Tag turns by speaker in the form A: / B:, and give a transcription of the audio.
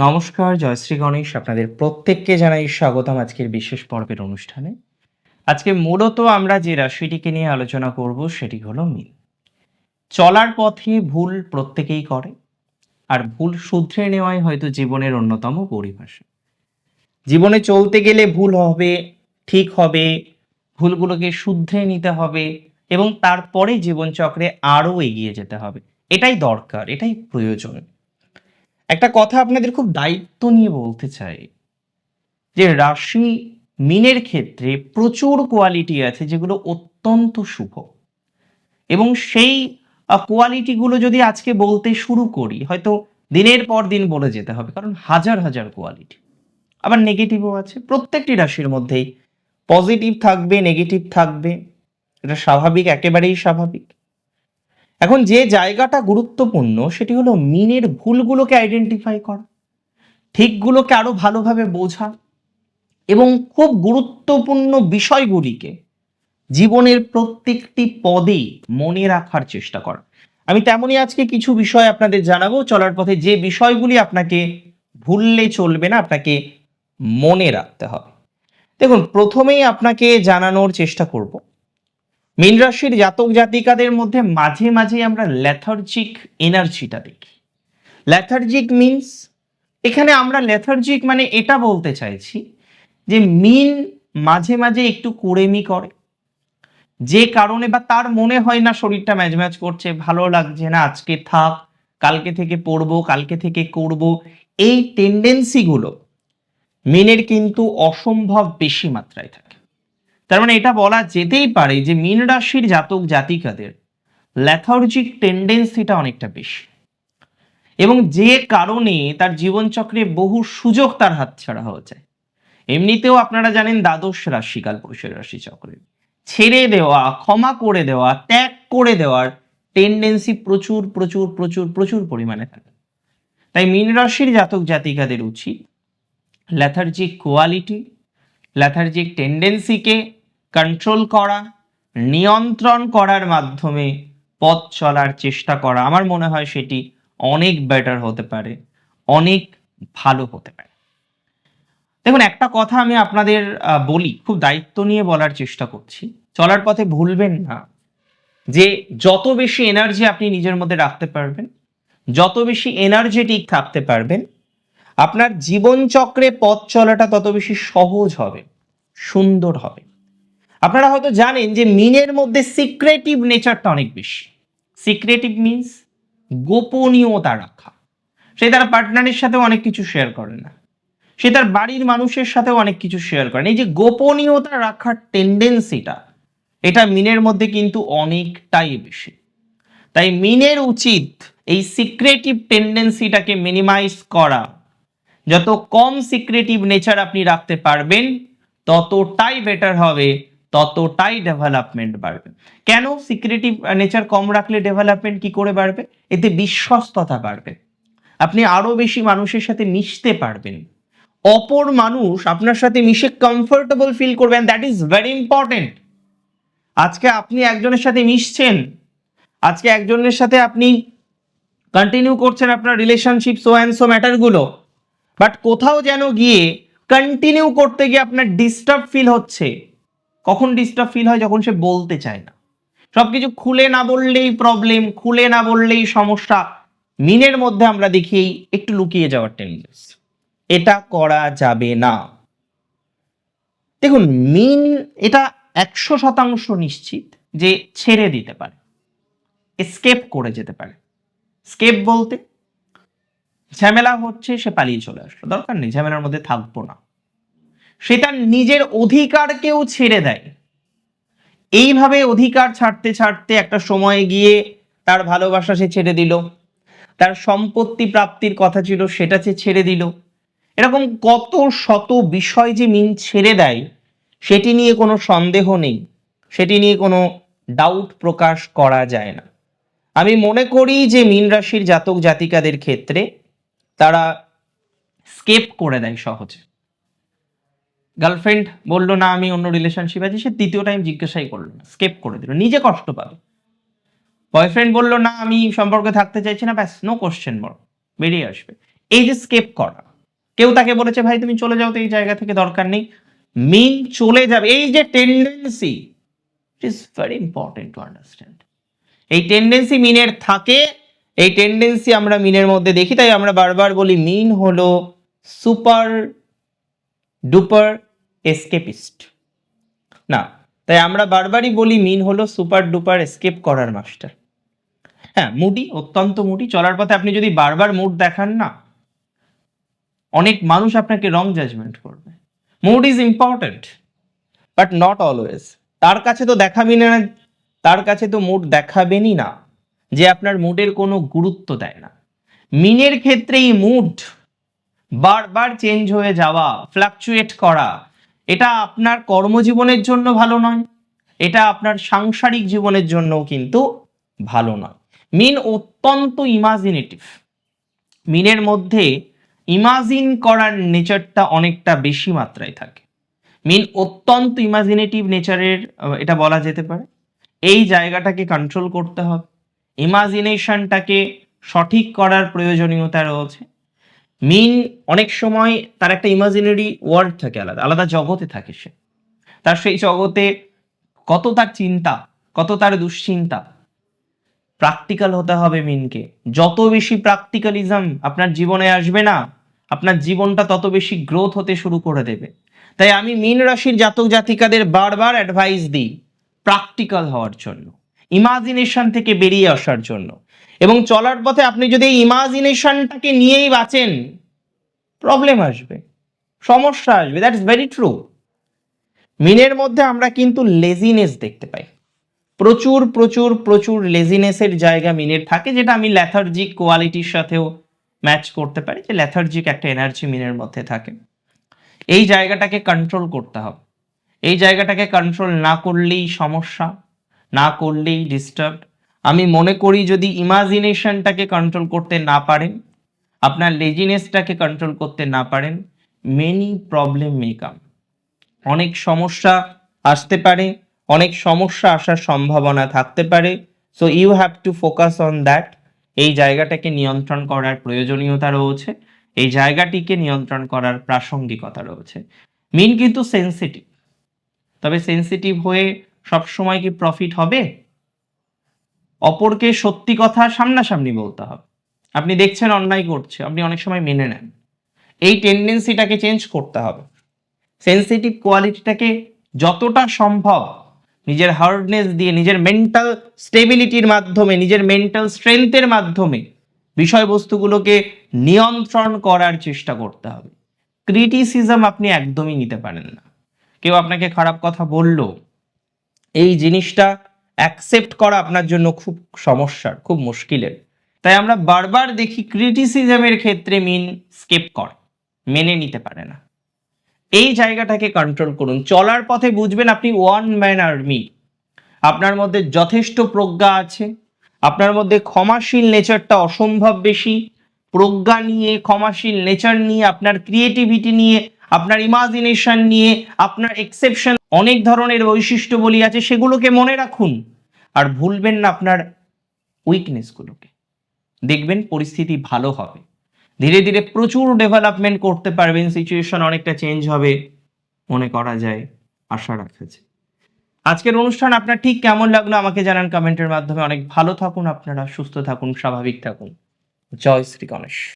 A: নমস্কার জয়শ্রী গণেশ। আপনাদের প্রত্যেককে জানাই স্বাগতম আজকের বিশেষ পর্বের অনুষ্ঠানে। আজকে মূলত আমরা যে রাশিটিকে নিয়ে আলোচনা করব, সেটি হলো মিন। চলার পথে ভুল প্রত্যেকেই করে, আর ভুল শুধরে নেওয়াই হয়তো জীবনের অন্যতম পরিভাষা। জীবনে চলতে গেলে ভুল হবে, ঠিক হবে, ভুলগুলোকে শুধরে নিতে হবে, এবং তারপরে জীবনচক্রে আরও এগিয়ে যেতে হবে। এটাই দরকার, এটাই প্রয়োজন। একটা কথা আপনাদের খুব দায়িত্ব নিয়ে বলতে চাই, যে রাশি মিনের ক্ষেত্রে প্রচুর কোয়ালিটি আছে যেগুলো অত্যন্ত শুভ। এবং সেই কোয়ালিটিগুলো যদি আজকে বলতে শুরু করি, হয়তো দিনের পর দিন বলে যেতে হবে, কারণ হাজার হাজার কোয়ালিটি আবার নেগেটিভও আছে, প্রত্যেকটি রাশির মধ্যেই। পজিটিভ থাকবে নেগেটিভ থাকবে। এটা স্বাভাবিক, একেবারেই স্বাভাবিক। এখন যে জায়গাটা গুরুত্বপূর্ণ, সেটি হলো মিনের ভুলগুলোকে আইডেন্টিফাই করা, ঠিকগুলোকে আরও ভালোভাবে বোঝা এবং খুব গুরুত্বপূর্ণ বিষয়গুলিকে জীবনের প্রত্যেকটি পদে মনে রাখার চেষ্টা করা। আমি তেমনই আজকে কিছু বিষয় আপনাদের জানাব, চলার পথে যে বিষয়গুলি আপনাকে ভুললে চলবে না, আপনাকে মনে রাখতে হবে। দেখুন, প্রথমেই আপনাকে জানানোর চেষ্টা করব মীন রাশির জাতক জাতিকাদের মধ্যে মাঝে মাঝে আমরা ল্যাথার্জিক এনার্জিটা দেখি। ল্যাথার্জিক মিন্স এখানে আমরা ল্যাথার্জিক মানে এটা বলতে চাইছি যে মিন মাঝে মাঝে একটু কুড়েমি করে। যে কারণে বা তার মনে হয় না শরীরটা ম্যাচ করছে, ভালো লাগছে না, আজকে থাক, কালকে থেকে পড়ব, কালকে থেকে করব, এই টেন্ডেন্সিগুলো মিনের কিন্তু অসম্ভব বেশি মাত্রায় থাকে। তার মানে এটা বলা যেতেই পারে যে মীন রাশির জাতক জাতিকাদের ল্যাথার্জিক টেন্ডেন্সিটা অনেকটা বেশি। এবং যে কারণে তার জীবনচক্রে বহু সুযোগ তার হাতছাড়া হয়ে যায়। এমনিতেও আপনারা জানেন দ্বাদশ রাশি, কালপুরুষের রাশি চক্রে। ছেড়ে দেওয়া, ক্ষমা করে দেওয়া, ত্যাগ করে দেওয়ার টেন্ডেন্সি প্রচুর প্রচুর প্রচুর প্রচুর পরিমাণে থাকে। তাই মীন রাশির জাতক জাতিকাদের উচিত ল্যাথার্জিক কোয়ালিটি ল্যাথার্জিক টেন্ডেন্সিকে কন্ট্রোল করা, নিয়ন্ত্রণ করার মাধ্যমে পথ চলার চেষ্টা করা, আমার মনে হয় সেটি অনেক বেটার হতে পারে, অনেক ভালো হতে পারে। দেখুন, একটা কথা আমি আপনাদের বলি, খুব দায়িত্ব নিয়ে বলার চেষ্টা করছি। চলার পথে ভুলবেন না যে যত বেশি এনার্জি আপনি নিজের মধ্যে রাখতে পারবেন, যত বেশি এনার্জেটিক থাকতে পারবেন, আপনার জীবনচক্রে পথ চলাটা তত বেশি সহজ হবে, সুন্দর হবে। আপনারা হয়তো জানেন যে মিনের মধ্যে সিক্রেটিভ নেচারটা অনেক বেশি। সিক্রেটিভ মিনস গোপনীয়তা রাখা সে তার পার্টনারের সাথেও অনেক কিছু শেয়ার করে না। সে তার বাড়ির মানুষের সাথেও অনেক কিছু শেয়ার করে না। এই যে গোপনীয়তা রাখার টেন্ডেন্সিটা এটা মিনের মধ্যে কিন্তু অনেকটাই বেশি। তাই মিনের উচিত এই সিক্রেটিভ টেন্ডেন্সিটাকে মিনিমাইজ করা। যত কম সিক্রেটিভ নেচার আপনি রাখতে পারবেন, ততটাই বেটার হবে ততটাই ডেভেলপমেন্ট বাড়বে। কেন সিক্রেটিভ নেচার কম রাখলে ডেভেলপমেন্ট কি করে বাড়বে? এতে বিশ্বস্ততা বাড়বে। আপনি আরও বেশি মানুষের সাথে মিশতে পারবেন। অপর মানুষ আপনার সাথে মিশে কমফোর্টেবল ফিল করবেন দ্যাট ইজ ভেরি ইম্পর্টেন্ট আজকে আপনি একজনের সাথে মিশছেন, আজকে একজনের সাথে আপনি কন্টিনিউ করছেন আপনার রিলেশনশিপ সো অ্যান্ড সো ম্যাটারগুলো বাট কোথাও যেন গিয়ে কন্টিনিউ করতে গিয়ে আপনার ডিস্টার্ব ফিল হচ্ছে। কখন ডিস্টার্ব ফিল হয় যখন সে বলতে চায় না। সবকিছু খুলে না বললেই প্রবলেম খুলে না বললেই সমস্যা। মিনের মধ্যে আমরা দেখি একটু লুকিয়ে যাওয়ার টেন্ডেন্সি এটা করা যাবে না। দেখুন, মিন এটা একশো শতাংশ নিশ্চিত যে ছেড়ে দিতে পারে। স্কেপ করে যেতে পারে। স্কেপ বলতে ঝামেলা হচ্ছে সে পালিয়ে চলে আসলো। দরকার নেই, ঝামেলার মধ্যে থাকব না। সে তার নিজের অধিকারকেও ছেড়ে দেয়। এইভাবে অধিকার ছাড়তে ছাড়তে একটা সময় গিয়ে তার ভালোবাসা সে ছেড়ে দিল। তার সম্পত্তি প্রাপ্তির কথা ছিল সেটা সে ছেড়ে দিল। এরকম কত শত বিষয় যে মিন ছেড়ে দেয়, সেটি নিয়ে কোনো সন্দেহ নেই। সেটি নিয়ে কোনো ডাউট প্রকাশ করা যায় না। আমি মনে করি যে মিন রাশির জাতক জাতিকাদের ক্ষেত্রে তারা স্কেপ করে দেয় সহজে। গার্লফ্রেন্ড বলল, না, আমি অন্য রিলেশনশিপ আছি। সে তৃতীয় টাইম জিজ্ঞাসাই করল না স্কেপ করে দিল, নিজে কষ্ট পাবে। বয়ফ্রেন্ড বলল, না, আমি সম্পর্কে থাকতে চাইছি না, ব্যাস নো কোশ্চেন বড় বেরিয়ে আসবে। এই যে স্কেপ করা, কেউ তাকে বলেছে, ভাই, তুমি চলে যাও, তো এই জায়গা থেকে দরকার নেই। মিন চলে যাবে, এই যে tendency it is very important to understand এই টেন্ডেন্সি মিনের থাকে, এই টেন্ডেন্সি আমরা মিনের মধ্যে দেখি, তাই আমরা বারবার বলি মিন হলো সুপার ডুপার এসকেপিস্ট না, তাই আমরা বারবারই বলি মিন হলো সুপার ডুপার এসকেপ করার মাস্টার হ্যাঁ মুডি, অত্যন্ত মুডি, চলার পথে আপনি যদি বারবার মুড দেখান না, অনেক মানুষ আপনাকে রং জাজমেন্ট করবে। Mood is important but not always তার কাছে তো দেখাবি না, তার কাছে তো মুড দেখাবেনই না, যে আপনার মুডের কোনো গুরুত্ব দেয় না। মিনের ক্ষেত্রে এই মুড বারবার চেঞ্জ হয়ে যাওয়া ফ্লাকচুয়েট করা এটা আপনার কর্মজীবনের জন্য ভালো নয়, এটা আপনার সাংসারিক জীবনের জন্যও কিন্তু ভালো নয়। মিন অত্যন্ত ইমাজিনেটিভ মিনের মধ্যে ইমাজিন করার নেচারটা অনেকটা বেশি মাত্রায় থাকে। মিন অত্যন্ত ইমাজিনেটিভ নেচারের এটা বলা যেতে পারে। এই জায়গাটাকে কন্ট্রোল করতে হবে। ইমাজিনেশনটাকে সঠিক করার প্রয়োজনীয়তা রয়েছে। মিন অনেক সময় তার একটা ইমাজিনারি ওয়ার্ল্ড থাকে আলাদা আলাদা জগতে থাকে সে। তার সেই জগতে কত তার চিন্তা, কত তার দুশ্চিন্তা। প্র্যাকটিক্যাল হতে হবে মিনকে যত বেশি প্র্যাকটিক্যালিজম আপনার জীবনে আসবে না, আপনার জীবনটা তত বেশি গ্রোথ হতে শুরু করে দেবে। তাই আমি মিন রাশির জাতক জাতিকাদের বারবার অ্যাডভাইস দিই প্র্যাকটিক্যাল হওয়ার জন্য। ইমাজিনেশন থেকে বেরিয়ে আসার জন্য। এবং চলার পথে আপনি যদি ইমাজিনেশনটাকে নিয়েই বাঁচেন প্রবলেম আসবে, সমস্যা আসবে দ্যাট ইজ ভেরি ট্রু মিনের মধ্যে আমরা কিন্তু লেজিনেস দেখতে পাই। প্রচুর প্রচুর প্রচুর লেজিনেসের জায়গা মিনের থাকে, যেটা আমি ল্যাথার্জিক কোয়ালিটির সাথেও ম্যাচ করতে পারি, যে ল্যাথার্জিক একটা এনার্জি মিনের মধ্যে থাকে। এই জায়গাটাকে কন্ট্রোল করতে হবে। এই জায়গাটাকে কন্ট্রোল না করলেই সমস্যা না করলেই ডিস্টার্ব আমি মনে করি যদি ইমাজিনেশনটাকে কন্ট্রোল করতে না পারেন, আপনার লেজিনেসটাকে কন্ট্রোল করতে না পারেন মেনি প্রবলেম মেকাম অনেক সমস্যা আসতে পারে, অনেক সমস্যা আসার সম্ভাবনা থাকতে পারে। So you have to focus on that এই জায়গাটাকে নিয়ন্ত্রণ করার প্রয়োজনীয়তা রয়েছে। এই জায়গাটিকে নিয়ন্ত্রণ করার প্রাসঙ্গিকতা রয়েছে। মিন কিন্তু সেন্সিটিভ তবে সেন্সিটিভ হয়ে সবসময় কি প্রফিট হবে? অপরকে সত্যি কথা সামনাসামনি বলতে হবে। আপনি দেখছেন অন্যায় করছে আপনি অনেক সময় মেনে নেন। এই টেন্ডেন্সিটাকে চেঞ্জ করতে হবে। সেন্সিটিভ কোয়ালিটিটাকে যতটা সম্ভব নিজের হার্ডনেস দিয়ে, নিজের মেন্টাল স্টেবিলিটির মাধ্যমে, নিজের মেন্টাল স্ট্রেংথের মাধ্যমে বিষয়বস্তুগুলোকে নিয়ন্ত্রণ করার চেষ্টা করতে হবে। ক্রিটিসিজম আপনি একদমই নিতে পারেন না। কেউ আপনাকে খারাপ কথা বলল এই জিনিসটা অ্যাকসেপ্ট করা আপনার জন্য খুব সমস্যার, খুব মুশকিলের। তাই আমরা বারবার দেখি ক্রিটিসিজমের ক্ষেত্রে মিন স্কেপ কর, মেনে নিতে পারে না। এই জায়গাটাকে কন্ট্রোল করুন। চলার পথে বুঝবেন আপনি ওয়ান ম্যান আর্মি আপনার মধ্যে যথেষ্ট প্রজ্ঞা আছে। আপনার মধ্যে ক্ষমাশীল নেচারটা অসম্ভব বেশি। প্রজ্ঞা নিয়ে, ক্ষমাশীল নেচার নিয়ে, আপনার ক্রিয়েটিভিটি নিয়ে আপনার ইমাজিনেশন নিয়ে, আপনার এক্সেপশন অনেক ধরনের বৈশিষ্ট্য বলি আছে, সেগুলোকে মনে রাখুন। আর ভুলবেন না আপনার উইকনেসগুলোকে দেখবেন পরিস্থিতি ভালো হবে। ধীরে ধীরে প্রচুর ডেভেলপমেন্ট করতে পারবেন সিচুয়েশন অনেকটা চেঞ্জ হবে, মনে করা যায়, আশা রাখা আজকের অনুষ্ঠান আপনার ঠিক কেমন লাগল আমাকে জানান কমেন্টের মাধ্যমে। অনেক ভালো থাকুন আপনারা, সুস্থ থাকুন, স্বাভাবিক থাকুন। জয় শ্রী গণেশ।